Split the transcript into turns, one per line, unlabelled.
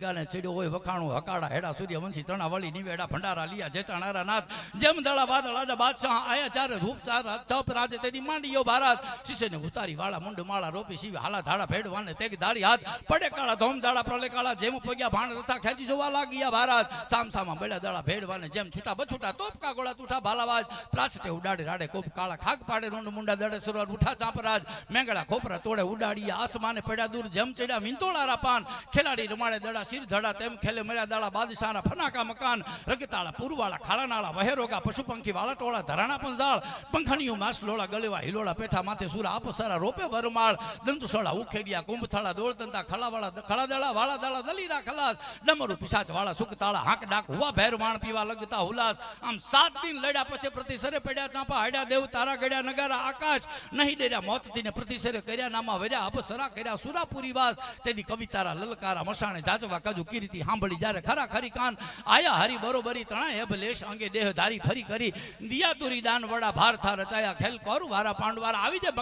ગાને ચડ્યો હોય, વખાણું હકાડા હેડા સૂર્ય વંશી તણા વળી નિવેડા ભંડારા લિયા જેતાણારા નાથ. જેમ દળા વાદળ આજા બાદશાહ આયા ચારે રૂપ ચાર ચપ રાજે તેની માંડીયો ભારત. શિષ્યને ઉતારી વાળા મુંડ માળા રોપી શિવ, હાલા ધાડા ભેડવાને તેગ ધારી હાથ. પડે કાળા ધોમ દાડા પ્રલે કાળા જેમ પગ્યા ભાણ રથા ખેંચી જોવા લાગ્યા ભારત. સામ સામા બેડા દાળા ભેડવાને જેમ છૂટા બછૂટા, તોપકા ગોળા તૂઠા ભાલાવાજ. પ્રાચતે ઉડાડે રાડે કોપ કાળા ખાગ પાડે રોંડ મુંડા દડે સુરવાર ઉઠા ચાંપરાજ. મેંગડા ખોપરા તોડે ઉડાડી આસમાને પડ્યા દૂર. જેમ ચડ્યા વિંતોળારા પાન. ખેલાડી રમાડે દડા શિર ધડા તેમ ખેલે મળ્યા દાળા બાદશાહના ફનાકા મકાન, રગતાળા પુરવાળા, ખાળાનાળા, વહેરોગા પશુ પંખી વાળા ટોળા ધરાણા પંજાળ પંખણીઓ માસ લોળા ગલેવા હિલોળા, પેઠા, માથે સુરા, આપસારા, રોપે વરમાળ, દંતુસોળા, ઉખેડિયા, કુંભથાળા દોળતંતા ખલાવાળા ખળાદાળા વાળા દાળા દલીરા, ખલાસ, ડમરુ, પિશાચ, વાળા સુકતાળા હાંક, ડાક, હુવા, ભેર વાણ પીવા, લગતા, હુલાસ. આમ સાત દિન લડ્યા પછી પ્રતિસરે પડ્યા ચાંપા, હાડ્યા, દેવ, તારા ગડ્યા નગારા, આકાશ. નહીં ડેર્યા મોતથી ને પ્રતિસરે કર્યા, નામા વર્યા, અપસરા કર્યા, સુરાપુરી વાસ. તેની કવિતારા, લલકારા, મસાણે, જાજવા કાજુ કીર્તિ સાંભળી જ્યારે ખરા ખરી કાન આયા હરી બરોબરી ત્રણે હેબ લેશ અંગે દેહ ધારી ફરી કરી. દિયાતુરી દાન વડા ભાર થા રચાયા. ખેલ કરું વારા પાંડવારા આવી જાય.